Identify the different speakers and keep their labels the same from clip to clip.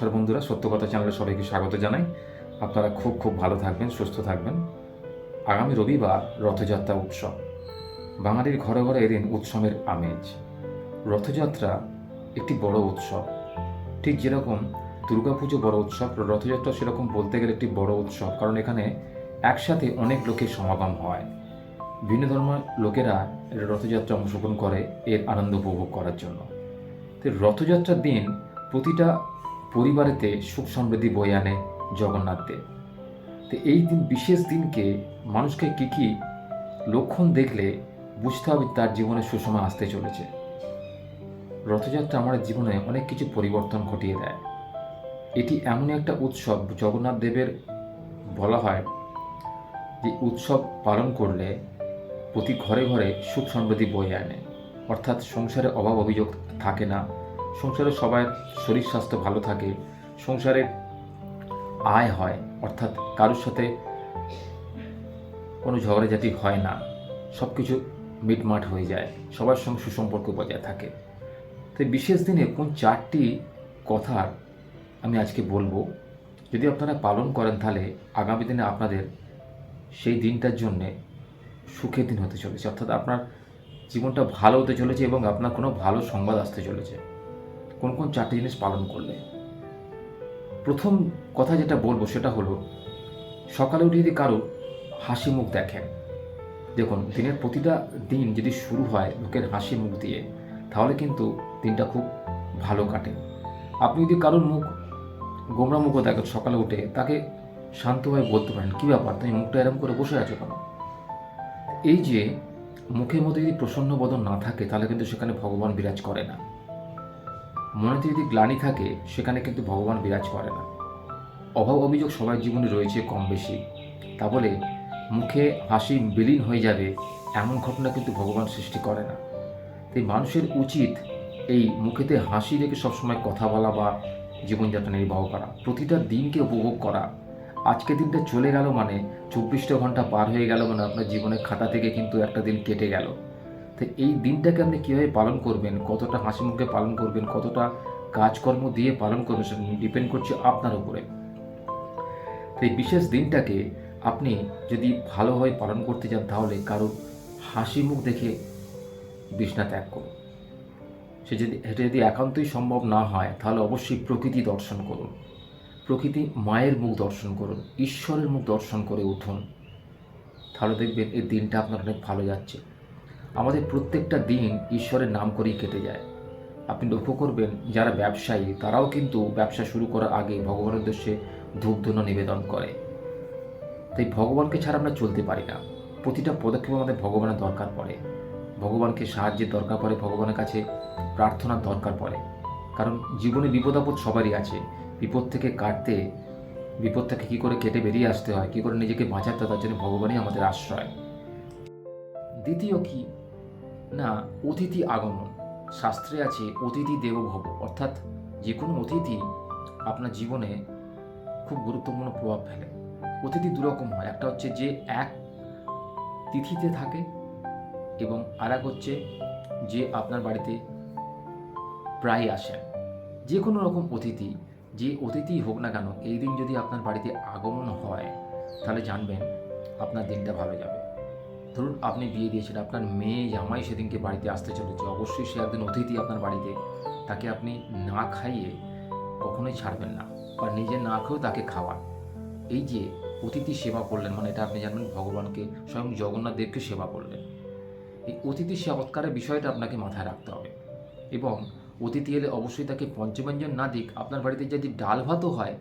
Speaker 1: নমস্কার বন্ধুরা, সত্য কথা চ্যানেলে সবাইকে স্বাগত জানাই। আপনারা খুব খুব ভালো থাকবেন, সুস্থ থাকবেন। আগামী রবিবার রথযাত্রা উৎসব। বাঙালির ঘরে ঘরে এদিন উৎসবের আমেজ। রথযাত্রা একটি বড় উৎসব। ঠিক যেরকম দুর্গাপুজো বড় উৎসব, রথযাত্রা সেরকম বলতে গেলে একটি বড় উৎসব, কারণ এখানে একসাথে অনেক লোকের সমাগম হয়। ভিন্ন ধর্মের লোকেরা রথযাত্রা অংশগ্রহণ করে, এর আনন্দ উপভোগ করার জন্য। তো রথযাত্রার দিন প্রতিটা পরিবারেতে সুখ সমৃদ্ধি বয়ে আনে জগন্নাথ দেব তো এই দিন, বিশেষ দিনকে মানুষকে কী কী লক্ষণ দেখলে বুঝতে হবে তার জীবনে সুসময় আসতে চলেছে। রথযাত্রা আমাদের জীবনে অনেক কিছু পরিবর্তন ঘটিয়ে দেয়। এটি এমন একটা উৎসব, জগন্নাথ দেবের বলা হয় যে উৎসব পালন করলে প্রতি ঘরে ঘরে সুখ সমৃদ্ধি বয়ে আনে। অর্থাৎ সংসারে অভাব অভিযোগ থাকে না। সংসারে সবার শরীর স্বাস্থ্য ভালো থাকে, সংসারে আয় হয়, অর্থাৎ কারোর সাথে কোনো ঝগড়াঝাটি হয় না সব কিছু মিটমাট হয়ে যায়, সবার সঙ্গে সুসম্পর্ক বজায় থাকে। তাই বিশেষ দিনে কোন চারটি কথা আমি আজকে বলব, যদি আপনারা পালন করেন তাহলে আগামী দিনে আপনাদের সেই দিনটার জন্যে সুখের দিন হতে চলেছে, অর্থাৎ আপনার জীবনটা ভালো হতে চলেছে এবং আপনার কোনো ভালো সংবাদ আসতে চলেছে। কোন কোন চারটি জিনিস পালন করলে? প্রথম কথা যেটা বলব সেটা হলো, সকালে উঠে যদি কারও হাসি মুখ দেখেন, দেখুন দিনের প্রতিটা দিন যদি শুরু হয় লোকের হাসি মুখ দিয়ে, তাহলে কিন্তু দিনটা খুব ভালো কাটে। আপনি যদি কারোর মুখ, গোমরা মুখও দেখেন সকালে উঠে, তাকে শান্তভাবে বলতে পারেন, কী ব্যাপার? তুমি মুখটা এরম করে বসে আছো কেন? এই যে মুখের মধ্যে যদি প্রসন্ন বদন না থাকে, তাহলে কিন্তু সেখানে ভগবান বিরাজ করে না। মনেতে যদি গ্লানি থাকে, সেখানে কিন্তু ভগবান বিরাজ করে না। অভাব অভিযোগ সবার জীবনে রয়েছে কম বেশি। তা বলে মুখে হাসি বিলীন হয়ে যাবে, এমন ঘটনা কিন্তু ভগবান সৃষ্টি করে না। তাই মানুষের উচিত এই মুখেতে হাসি রেখে সবসময় কথা বলা বা জীবনযাত্রা নির্বাহ করা। প্রতিটা দিনকে উপভোগ করা। আজকে দিনটা চলে গেল মানে চব্বিশটা ঘণ্টা পার হয়ে গেল মানে আপনার জীবনের খাতা থেকে কিন্তু একটা দিন কেটে গেল। তো এই দিনটাকে আপনি কীভাবে পালন করবেন? কতটা হাসি মুখে পালন করবেন? কতটা কাজকর্ম দিয়ে পালন করবেন সেটা ডিপেন্ড করছে আপনার উপরে। তো এই বিশেষ দিনটাকে আপনি যদি ভালোভাবে পালন করতে চান তাহলে কারোর হাসি মুখ দেখে বিছনা ত্যাগ করুন। সে যদি এটা যদি একান্তই সম্ভব না হয় তাহলে অবশ্যই প্রকৃতি দর্শন করুন। প্রকৃতি মায়ের মুখ দর্শন করুন, ঈশ্বরের মুখ দর্শন করে উঠুন। তাহলে দেখবেন এই দিনটা আপনার অনেক ভালো যাচ্ছে। আমাদের প্রত্যেকটা দিন ঈশ্বরের নাম করেই কেটে যায়। আপনি লক্ষ্য করবেন, যারা ব্যবসায়ী, তারাও কিন্তু ব্যবসা শুরু করার আগে ভগবানের উদ্দেশ্যে ধূপধুনো নিবেদন করে। তাই ভগবানকে ছাড়া আমরা চলতে পারি না। প্রতিটা পদক্ষেপ আমাদের ভগবানের দরকার পড়ে। ভগবানকে সাহায্যের দরকার পড়ে, ভগবানের কাছে প্রার্থনার দরকার পড়ে। কারণ জীবনে বিপদ আপদ সবারই আছে। বিপদ থেকে কাটতে, বিপদ থেকে কী করে কেটে বেরিয়ে আসতে হয়, কী করে নিজেকে বাঁচাতে হয়, তার জন্য ভগবানই আমাদের আশ্রয়। দ্বিতীয় কি? না, অতিথি আগমন। শাস্ত্রে আছে অতিথি দেবভব অর্থাৎ যে কোনো অতিথি আপনার জীবনে খুব গুরুত্বপূর্ণ প্রভাব ফেলে। অতিথি দুরকম হয়, একটা হচ্ছে যে এক তিথিতে থাকে এবং আর এক হচ্ছে যে আপনার বাড়িতে প্রায় আসেন যে কোনো রকম অতিথি, যে অতিথি হোক না কেন, এই দিন যদি আপনার বাড়িতে আগমন হয়, তাহলে জানবেন আপনার দিনটা ভালো যাবে। ধরুন আপনি বিয়ে দিয়েছেন, আপনার মেয়ে জামাই সেদিনকে বাড়িতে আসতে চলেছে, অবশ্যই সে একদিন অতিথি আপনার বাড়িতে। তাকে আপনি না খাইয়ে কখনোই ছাড়বেন না, বা নিজে না খেয়েও তাকে খাওয়ান। এই যে অতিথি সেবা করলেন মানে এটা আপনি জানবেন ভগবানকে, স্বয়ং জগন্নাথ দেবকে সেবা করলেন। এই অতিথি সৎকারের বিষয়টা আপনাকে মাথায় রাখতে হবে। এবং অতিথি এলে অবশ্যই তাকে পঞ্চব্যঞ্জন না দিক, আপনার বাড়িতে যদি ডাল ভাতও হয়,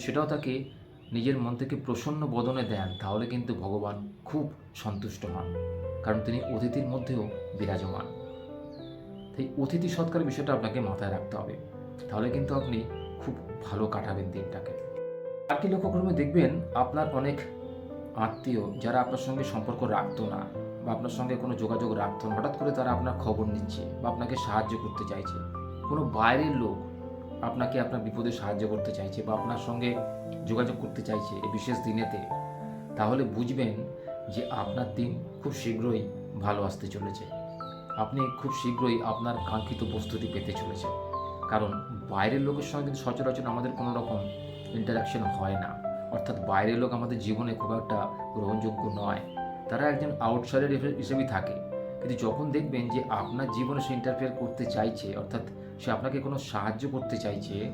Speaker 1: সেটাও তাকে নিজের মন থেকে প্রসন্ন বদনে দেন, তাহলে কিন্তু ভগবান খুব সন্তুষ্ট হন। কারণ তিনি অতিথির মধ্যেও বিরাজমান। তাই অতিথি সৎকার বিষয়টা আপনাকে মাথায় রাখতে হবে। তাহলে কিন্তু আপনি খুব ভালো কাটাবেন দিনটাকে। আর কি লক্ষ্য করবে দেখবেন আপনার অনেক আত্মীয় যারা আপনার সঙ্গে সম্পর্ক রাখতো না বা আপনার সঙ্গে কোনো যোগাযোগ রাখতো না, হঠাৎ করে তারা আপনার খবর নিচ্ছে বা আপনাকে সাহায্য করতে চাইছে। কোনো বাইরের লোক আপনাকে আপনার বিপদে সাহায্য করতে চাইছে বা আপনার সঙ্গে যোগাযোগ করতে চাইছে এই বিশেষ দিনেতে, তাহলে বুঝবেন যে আপনার দিন খুব শীঘ্রই ভালো আসতে চলেছে। আপনি খুব শীঘ্রই আপনার কাঙ্ক্ষিত বস্তুটি পেতে চলেছে। কারণ বাইরের লোকের সঙ্গে কিন্তু সচরাচর আমাদের কোনো রকম ইন্টারাকশন হয় না। অর্থাৎ বাইরের লোক আমাদের জীবনে খুব একটা গ্রহণযোগ্য নয়। তারা একজন আউটসাইডার হিসেবেই থাকে। কিন্তু যখন দেখবেন যে আপনার জীবনে সে ইন্টারফেয়ার করতে চাইছে, অর্থাৎ সে আপনাকে কোনো সাহায্য করতে চাইছে,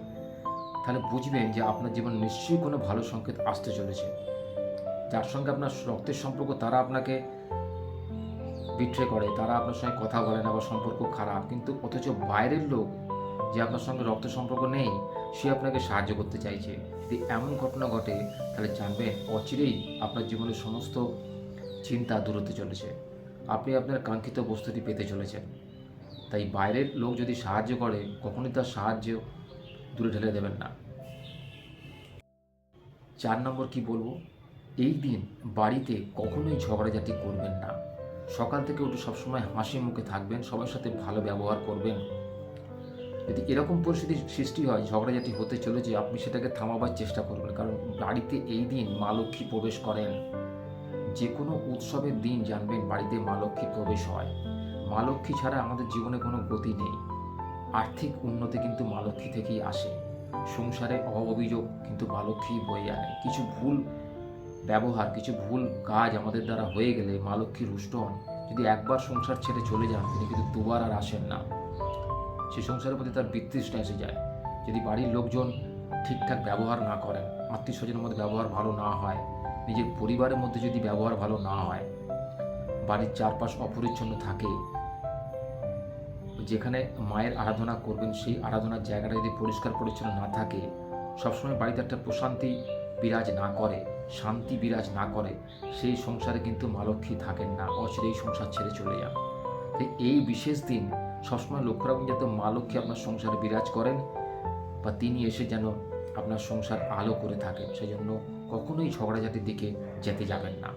Speaker 1: তাহলে বুঝবেন যে আপনার জীবন নিশ্চয়ই কোনো ভালো সংকেত আসতে চলেছে। যার সঙ্গে আপনার রক্তের সম্পর্ক, তারা আপনাকে বিট্রে করে, তারা আপনার সঙ্গে কথা বলে না বা সম্পর্ক খারাপ, কিন্তু অথচ বাইরের লোক যে আপনার সঙ্গে রক্ত সম্পর্ক নেই, সে আপনাকে সাহায্য করতে চাইছে। যদি এমন ঘটনা ঘটে, তাহলে জানবেন অচিরেই আপনার জীবনের সমস্ত চিন্তা দূর হতে চলেছে। আপনি আপনার কাঙ্ক্ষিত বস্তুটি পেতে চলেছেন। তাই বাইরের লোক যদি সাহায্য করে, কখনোই তার সাহায্য দূরে ঠেলে দেবেন না। চার নম্বর কি বলব? এই দিন বাড়িতে কখনোই ঝগড়াঝাটি করবেন না। সকাল থেকে উঠে সবসময় হাসি মুখে থাকবেন, সবার সাথে ভালো ব্যবহার করবেন। যদি এরকম পরিস্থিতি সৃষ্টি হয়, ঝগড়াঝাটি হতে চলেছে, আপনি সেটাকে থামাবার চেষ্টা করবেন। কারণ বাড়িতে এই দিন মা লক্ষ্মী প্রবেশ করেন। যে কোনো উৎসবের দিন জানবেন, বাড়িতে মা লক্ষ্মী প্রবেশ হয়। মা লক্ষ্মী ছাড়া আমাদের জীবনে কোনো গতি নেই। আর্থিক উন্নতি কিন্তু মা লক্ষ্মী থেকেই আসে। সংসারে অভাব অভিযোগ কিন্তু মা লক্ষ্মী বয়ে আনে। কিছু ভুল ব্যবহার, কিছু ভুল কাজ আমাদের দ্বারা হয়ে গেলে মা লক্ষ্মী রুষ্ট হন। যদি একবার সংসার ছেড়ে চলে যান, তিনি কিন্তু দুবার আর আসেন না। সে সংসারের প্রতি তার বিতৃষ্ণা এসে যায়। যদি বাড়ির লোকজন ঠিকঠাক ব্যবহার না করেন আত্মীয় স্বজনের মধ্যে ব্যবহার ভালো না হয়, নিজের পরিবারের মধ্যে যদি ব্যবহার ভালো না হয়, বাড়ির চারপাশ অপরিচ্ছন্ন থাকে যেখানে মায়ের আরাধনা করবেন, সেই আরাধনার জায়গাটা যদি পরিষ্কার পরিচ্ছন্ন না থাকে, সবসময় বাড়িতে একটা প্রশান্তি বিরাজ না করে, শান্তি বিরাজ না করে, সেই সংসারে কিন্তু মা লক্ষ্মী থাকেন না, অচিরেই সংসার ছেড়ে চলে যান। তাই এই বিশেষ দিন সবসময় লক্ষ্য রাখুন যাতে মা লক্ষ্মী আপনার সংসারে বিরাজ করেন বা তিনি এসে যেন আপনার সংসার আলো করে থাকেন। সেই জন্য কখনোই ঝগড়াঝাটির দিকে যেতে যাবেন না।